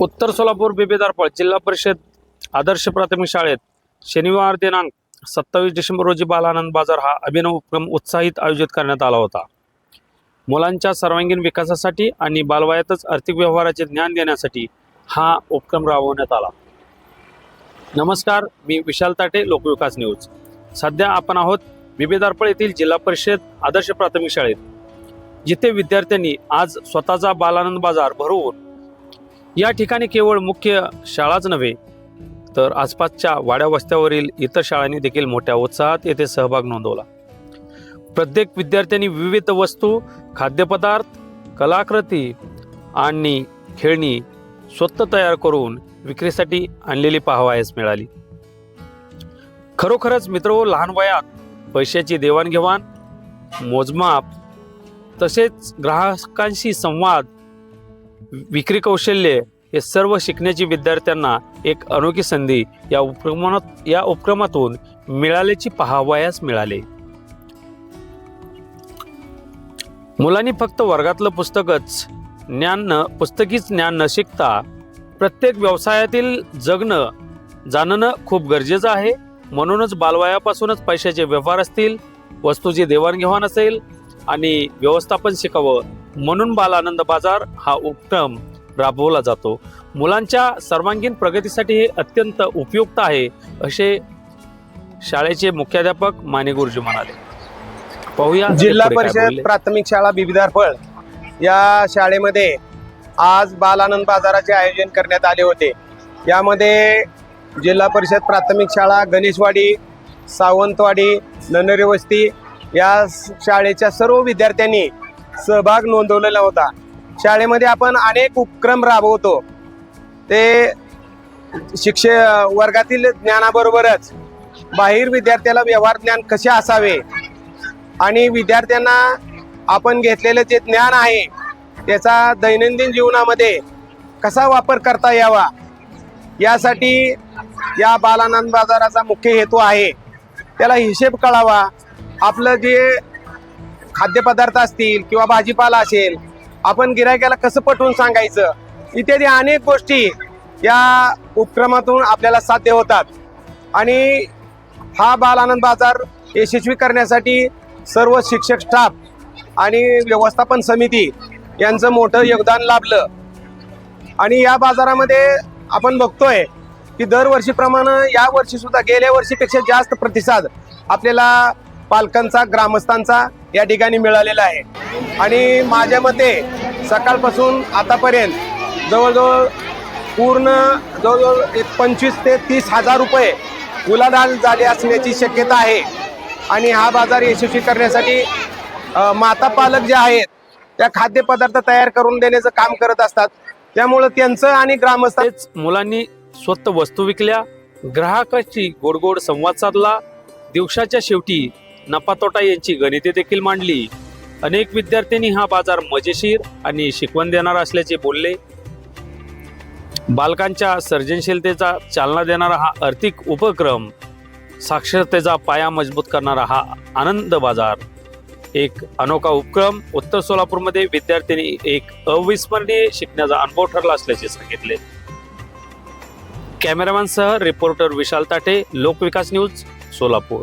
उत्तर सोलापूर बेबेदारपळ जिल्हा परिषद आदर्श प्राथमिक शाळेत शनिवार दिनांक सत्तावीस डिसेंबर रोजी बालानंद बाजार हा अभिनव उपक्रम उत्साहित आयोजित करण्यात आला होता. मुलांच्या सर्वांगीण विकासासाठी आणि बालवयातच आर्थिक व्यवहाराचे ज्ञान देण्यासाठी हा उपक्रम राबवण्यात आला. नमस्कार मी विशाल ताटे लोकविकास न्यूज. सध्या आपण आहोत बिबेदारपळ येथील जिल्हा परिषद आदर्श प्राथमिक शाळेत जिथे विद्यार्थ्यांनी आज स्वतःचा बालानंद बाजार भरवून या ठिकाणी केवळ मुख्य शाळाच नव्हे तर आसपासच्या वाड्या वस्त्यावरील इतर शाळांनी देखील मोठ्या उत्साहात येथे सहभाग नोंदवला. प्रत्येक विद्यार्थ्यांनी विविध वस्तू खाद्यपदार्थ कलाकृती आणि खेळणी स्वतः तयार करून विक्रीसाठी आणलेली पाहावयास मिळाली. खरोखरच मित्र हो, लहान वयात पैशाची देवाणघेवाण मोजमाप तसेच ग्राहकांशी संवाद विक्री कौशल्य हे सर्व शिकण्याची विद्यार्थ्यांना एक अनोखी संधी या उपक्रमात या उपक्रमातून मिळाल्याची पाहावयास मिळाले. मुलांनी फक्त वर्गातलं पुस्तकच ज्ञान न पुस्तकीच ज्ञान न शिकता प्रत्येक व्यवसायातील जगणं जाणणं खूप गरजेचं आहे. म्हणूनच बालवयापासूनच पैशाचे व्यवहार असतील वस्तूची देवाणघेवाण असेल आणि व्यवस्थापन शिकावं म्हणून बालानंद बाजार हा उपक्रम राबवला जातो. मुलांच्या सर्वांगीण प्रगतीसाठी हे अत्यंत उपयुक्त आहे असे शाळेचे मुख्याध्यापक माने गुरुजी म्हणाले. पाहूया जिल्हा परिषद. प्राथमिक शाळा बिबिदारफळ या शाळेमध्ये आज बालानंद बाजाराचे आयोजन करण्यात आले होते. यामध्ये जिल्हा परिषद प्राथमिक शाळा गणेशवाडी सावंतवाडी ननरे वस्ती या शाळेच्या सर्व विद्यार्थ्यांनी सहभाग नोंदवलेला होता. शाळेमध्ये आपण अनेक उपक्रम राबवतो. ते शिक्षे वर्गातील ज्ञानाबरोबरच बाहेर विद्यार्थ्याला व्यवहार ज्ञान कसे असावे आणि विद्यार्थ्यांना आपण घेतलेलं जे ज्ञान आहे त्याचा दैनंदिन जीवनामध्ये कसा वापर करता यावा यासाठी या बालानंद बाजाराचा मुख्य हेतू आहे. त्याला हिशेब कळावा. आपलं जे खाद्यपदार्थ असतील किंवा भाजीपाला असेल आपण गिरायकाला कसं पटवून सांगायचं? इत्यादी अनेक गोष्टी या उपक्रमातून आपल्याला साध्य होतात. आणि हा बाल आनंद बाजार यशस्वी करण्यासाठी सर्व शिक्षक स्टाफ आणि व्यवस्थापन समिती यांचं मोठं योगदान लाभलं. आणि या बाजारामध्ये आपण बघतोय की दरवर्षीप्रमाणे या वर्षी सुद्धा गेल्या वर्षीपेक्षा जास्त प्रतिसाद आपल्याला पालकांचा ग्रामस्थांचा या ठिकाणी मिळालेला आहे. आणि माझ्या मते सकाळपासून आतापर्यंत जवळजवळ पूर्ण जवळजवळ एक पंचवीस ते तीस हजार रुपये उलाढाल झाले असण्याची शक्यता आहे. आणि हा बाजार यशस्वी करण्यासाठी माता पालक जे आहेत त्या खाद्यपदार्थ तयार करून देण्याचं काम करत असतात. त्यामुळं त्यांचं आणि ग्रामस्थांच मुलांनी स्वतः वस्तू विकल्या ग्राहकाची गोडगोड संवाद साधला. दिवसाच्या शेवटी नफा तोटा यांची गणिते देखील मांडली. अनेक विद्यार्थ्यांनी हा बाजार मजेशीर आणि शिकवण देणारा असल्याचे बोलले. बालकांच्या सर्जनशीलतेचा चालना देणारा हा आर्थिक उपक्रम साक्षरतेचा पाया मजबूत करणारा हा आनंद बाजार. एक अनोखा उपक्रम उत्तर सोलापूरमध्ये विद्यार्थ्यांनी एक अविस्मरणीय शिकण्याचा अनुभव ठरला असल्याचे सांगितले. कॅमेरामॅनसह रिपोर्टर विशाल ताटे लोकविकास न्यूज सोलापूर.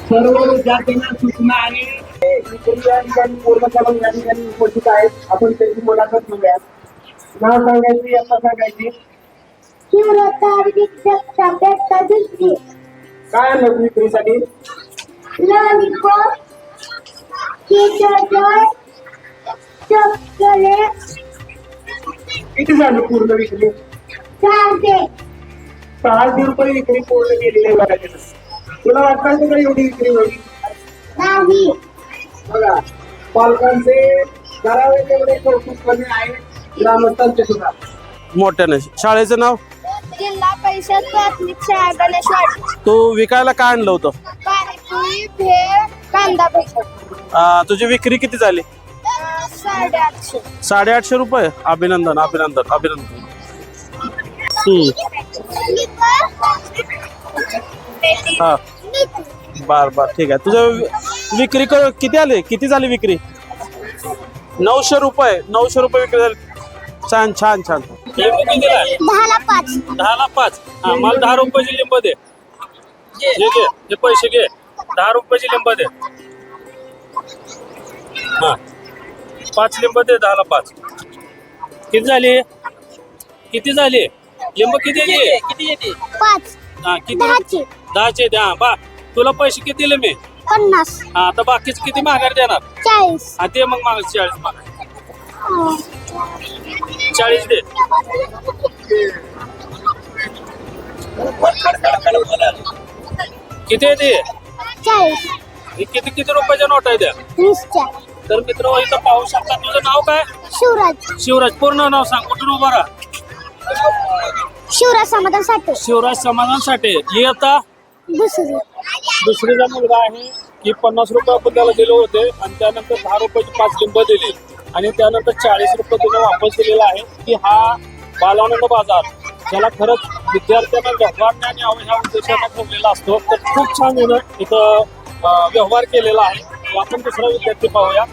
सर्व विद्यार्थ्यांना सूचना आणि पूर्ण करून या ठिकाणी उपस्थित आहेत आपण त्यांची मुलाखत घेऊया नाव सांगायची आता सांगायची. काय विक्रीसाठी किती झाली पूर्ण विक्री चालते. सहाशे रुपये विक्री पूर्ण केलेली. तुला वाटतं का एवढी विक्री होईल? नाही. बघा पालकांचे करावे तेवढे कौतुक आहे ग्रामस्थांचे सुद्धा. मोठ्याने शाळेचं नाव? जिल्हा परिषद प्राथमिक शाळा गणेशवाडी. तू विकायला काय आणलं होतं? पाणीपुरी भेळ कांदा भजी आ, तुझी विक्री किती झाली? अं, साडेआठशे. साडेआठशे रुपये. अभिनंदन अभिनंदन अभिनंदन. हा. बर बर ठीक आहे. तुझं विक्री क- किती आली? किती झाली विक्री? नऊशे रुपये नऊशे रुपये विक्री झाली. छान छान छान. लिंबू आहे? दहाला पाच. दहाला पाच. हा मला दहा रुपयाची लिंब दे. हे घे हे पैसे घे. दहा रुपयाची लिंब दे. हा. पाच लिंब दे दहाला पाच. किती झाली? किती झाली? लिंब किती येते किती येते? पाच. हा किती? दहाचे. दहाचे द्या. बा तुला पैसे किती दिले मी? पन्नास. हा आता बाकीचे किती माघार देणार? चाळीस. हा ते मग माग चाळीस माघार. चाळीस दे. किती आहे ते? चाळीस. हे किती किती रुपयाच्या नोट आहे त्या? वीसच्या. तर मित्र इथं पाहू शकता. तुझं नाव काय? शिवराज. शिवराज. पूर्ण नाव सांग. कुठून उभा राहा? शिवराज समाधान साठे. शिवराज समाधान साठे. हे आता दुसरी. दुसरीचा मुलगा आहे की पन्नास रुपये आपण त्याला दिले होते आणि त्यानंतर दहा रुपयाची पाच लिंब दिली. आणि त्यानंतर चाळीस रुपये त्याने वापस दिलेला आहे की हा बालानंद बाजार ज्याला खरंच विद्यार्थ्यांना व्यवहार यावं ह्या उद्देशाने ठेवलेला असतो. तर खूप छान इथं व्यवहार केलेला आहे. आपण दुसरा विद्यार्थी पाहूया.